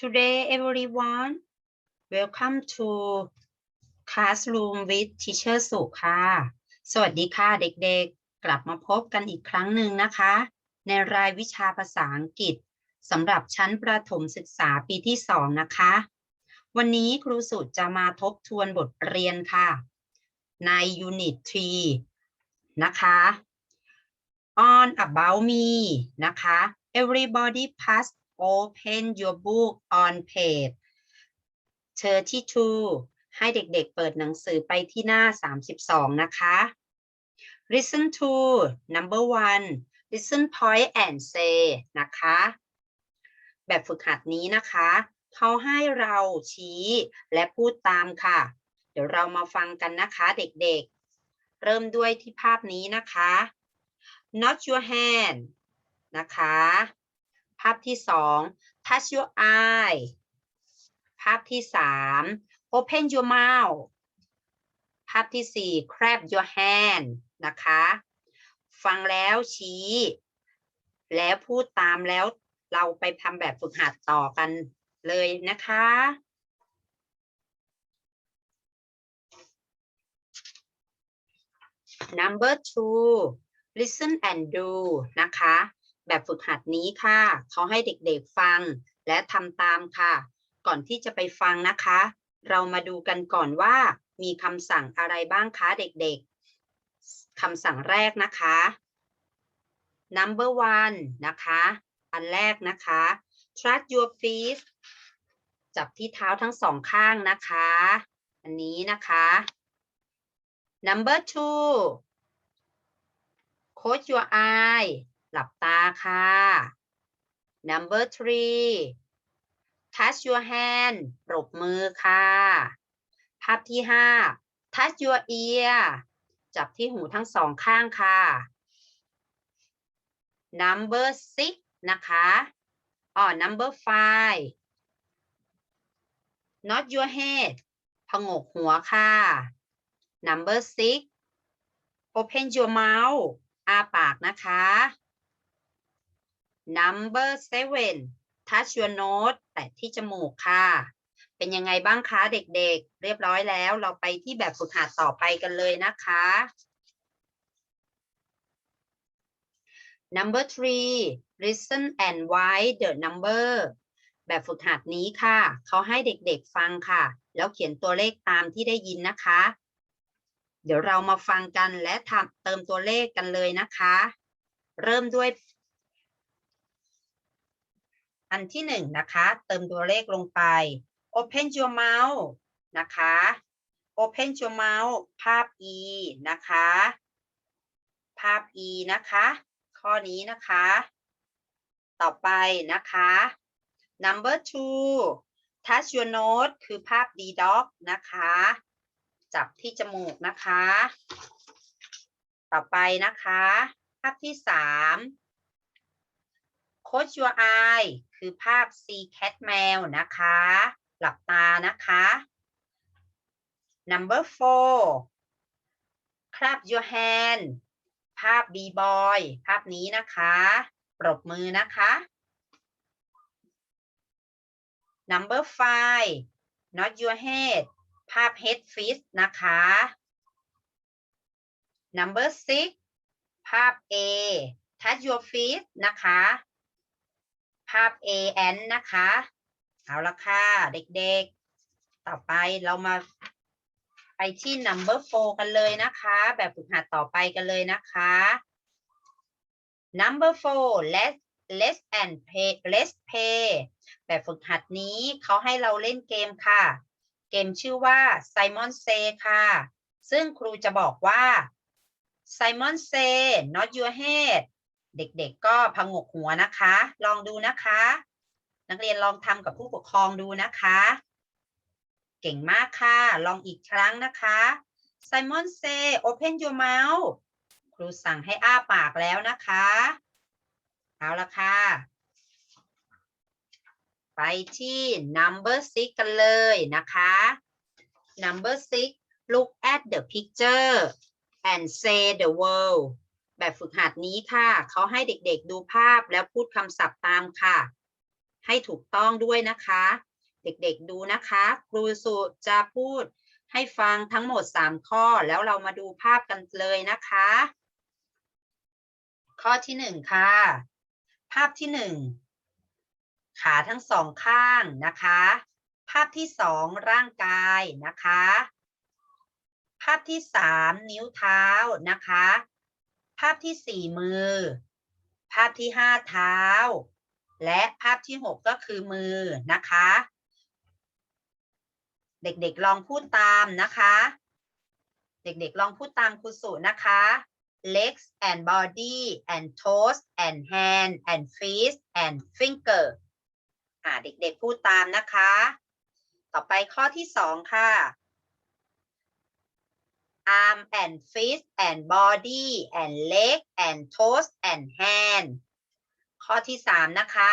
Today, everyone, welcome to Classroom with Teacher สุค่ะ สวัสดีค่ะเด็กๆ กลับมาพบกันอีกครั้งหนึ่งนะคะ ในรายวิชาภาษาอังกฤษสำหรับชั้นประถมศึกษาปีที่ 2 นะคะ วันนี้ครูสุจะมาทบทวนบทเรียนค่ะ ใน Unit 3 นะคะ on about me นะคะ everybody pass open your book on page 32 ให้เด็กๆเปิดหนังสือไปที่หน้า 32 นะคะ listen to number one listen point and say นะคะ แบบฝึกหัดนี้นะคะ เขาให้เราชี้และพูดตามค่ะ เดี๋ยวเรามาฟังกันนะคะเด็กๆ เริ่มด้วยที่ภาพนี้นะคะ not your hand นะคะ ภาพที่สอง touch your eye ภาพที่สาม open your mouth ภาพที่สี่ clap your hand นะคะ ฟังแล้วชี้ แล้วพูดตามแล้วเราไปทำแบบฝึกหัดต่อกันเลยนะคะ number two listen and do นะคะ แบบฝึกหัดนี้ค่ะ เขาให้เด็กๆฟังและทำตามค่ะ ก่อนที่จะไปฟังนะคะ เรามาดูกันก่อนว่า มีคำสั่งอะไรบ้างคะเด็กๆคำสั่งแรกนะคะ number one นะคะ อันแรกนะคะ trust your feet จับที่เท้าทั้งสองข้างนะคะ อันนี้นะคะ number two close your eye หลับตาค่ะ number three touch your hand ปรบมือค่ะ ภาพที่ห้า touch your ear จับที่หูทั้งสองข้างค่ะ number six นะคะอ๋อ number five not your head พงกหัวค่ะ number six open your mouth อาปากนะคะ number seven touch your nose แตะที่จมูกค่ะ เป็นยังไงบ้างคะเด็กๆ เรียบร้อยแล้ว เราไปที่แบบฝึกหัดต่อไปกันเลยนะคะ number three listen and write the number แบบฝึกหัดนี้ค่ะ เขาให้เด็กๆฟังค่ะ แล้วเขียนตัวเลขตามที่ได้ยินนะคะ เดี๋ยวเรามาฟังกันและทำเติมตัวเลขกันเลยนะคะ เริ่มด้วย อันที่หนึ่งนะคะ เติมตัวเลขลงไป open your mouth นะคะ open your mouth ภาพ e นะคะ ภาพ e นะคะ ข้อนี้นะคะ ต่อไปนะคะ number two touch your nose คือภาพ d dog นะคะ จับที่จมูกนะคะ ต่อไปนะคะ ภาพที่สาม close your eye คือภาพ see cat แมวนะคะ หลับตานะคะ number four clap your hand ภาพ b boy ภาพนี้นะคะ ปรบมือนะคะ number five not your head ภาพ head fish นะคะ number six ภาพ A touch your feet นะคะาพ A N นะคะ เอาละค่ะ เด็กๆ ต่อไปเรามาไปที่ number four กันเลยนะคะ แบบฝึกหัดต่อไปกันเลยนะคะ number four let's let's and play let's play แบบฝึกหัดนี้เขาให้เราเล่นเกมค่ะ เกมชื่อว่า Simon Say ค่ะ ซึ่งครูจะบอกว่า Simon Say not your head เด็กๆ ก็พงกหัวนะคะ ลองดูนะคะ นักเรียนลองทำกับผู้ปกครองดูนะคะ เก่งมากค่ะ ลองอีกครั้งนะคะ Simon say open your mouth ครูสั่งให้อ้าปากแล้วนะคะ เอาละค่ะ ไปที่ number six กันเลยนะคะ number six look at the picture and say the word แบบฝึกหัดนี้ค่ะ เขาให้เด็กๆดูภาพแล้วพูดคำศัพท์ตามค่ะ ให้ถูกต้องด้วยนะคะ เด็กๆดูนะคะ ครูสุจะพูดให้ฟังทั้งหมด 3 ข้อแล้วเรามาดูภาพกันเลยนะคะ ข้อที่หนึ่งค่ะ ภาพที่หนึ่งขาทั้งสองข้างนะคะ ภาพที่สองร่างกายนะคะ ภาพที่สามนิ้วเท้านะคะ ภาพที่สี่มือ ภาพที่ห้าเท้า และภาพที่หกก็คือมือนะคะ เด็กๆลองพูดตามนะคะ เด็กๆลองพูดตามครูสุนะคะ legs and body and toes and hand and feet and finger อ่าเด็กๆพูดตามนะคะ ต่อไปข้อที่สองค่ะ arm and feet and body and leg and toes and hand ข้อที่สามนะคะ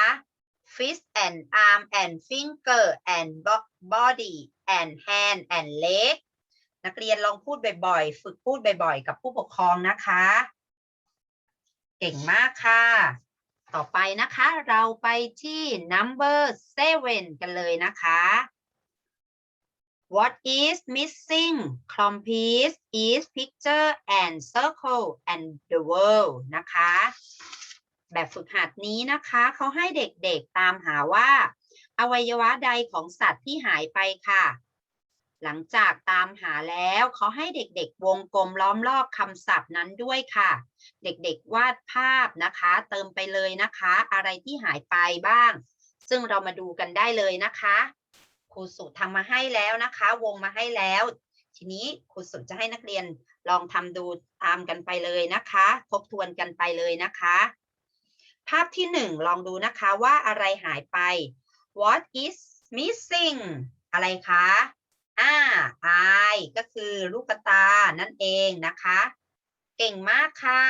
fist and arm and finger and bo- body and hand and leg นักเรียนลองพูดบ่อยๆ ฝึกพูดบ่อยๆ กับผู้ปกครองนะคะ เก่งมากค่ะ ต่อไปนะคะ เราไปที่ number seven กันเลยนะคะ What is missing complete is picture and circle and the world นะคะ แบบฝึกหัดนี้นะคะเขาให้เด็กๆตามหาว่า อวัยวะใดของสัตว์ที่หายไปค่ะ หลังจากตามหาแล้วเขาให้เด็กๆ วงกลมล้อมรอบคำศัพท์นั้นด้วยค่ะ เด็กๆวาดภาพนะคะ เติมไปเลยนะคะ อะไรที่หายไปบ้าง ซึ่งเรามาดูกันได้เลยนะคะ ครูสุทำมาให้แล้วนะคะ วงมาให้แล้ว ทีนี้ครูสุจะให้นักเรียนลองทำดูตามกันไปเลยนะคะ ทบทวนกันไปเลยนะคะ ภาพที่หนึ่งลองดูนะคะว่าอะไรหายไป what is missing อะไรคะอ่า eye ก็คือลูกตา นั่นเองนะคะ เก่งมากค่ะ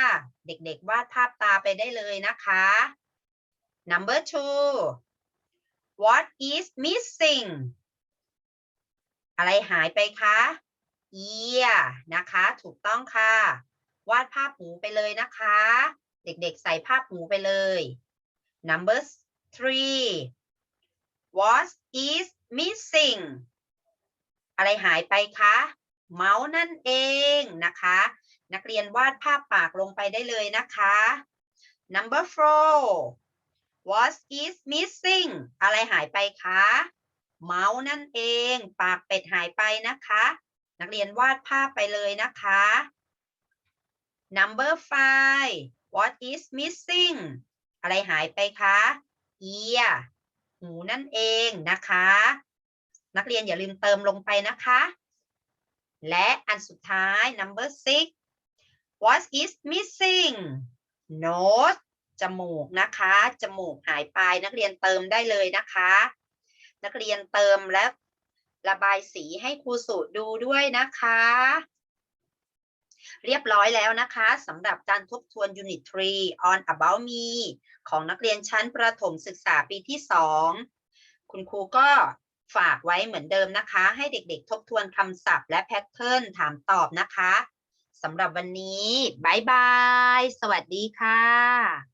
เด็กๆวาดภาพตาไปได้เลยนะคะ number two what is missing อะไรหายไปคะ ear นะคะ ถูกต้องค่ะ วาดภาพหูไปเลยนะคะ เด็กๆ ใส่ภาพหูไปเลย number three what is missing อะไรหายไปคะ เมาส์นั่นเองนะคะ นักเรียนวาดภาพปากลงไปได้เลยนะคะ number four what is missing อะไรหายไปคะ เมาส์นั่นเอง ปากเป็ดหายไปนะคะ นักเรียนวาดภาพไปเลยนะคะ number five what is missing อะไรหายไปคะ ear หูนั่นเองนะคะ นักเรียนอย่าลืมเติมลงไปนะคะ และอันสุดท้าย number six what is missing nose จมูกนะคะ จมูกหายไปนักเรียนเติมได้เลยนะคะ นักเรียนเติมและระบายสีให้ครูสุดูด้วยนะคะ เรียบร้อยแล้วนะคะสำหรับการทบทวน Unit 3 on about me ของนักเรียนชั้นประถมศึกษาปีที่ 2 คุณครูก็ฝากไว้เหมือนเดิมนะคะ ให้เด็กๆ ทบทวนคำศัพท์และแพทเทิร์นถามตอบนะคะสำหรับวันนี้บายบาย สวัสดีค่ะ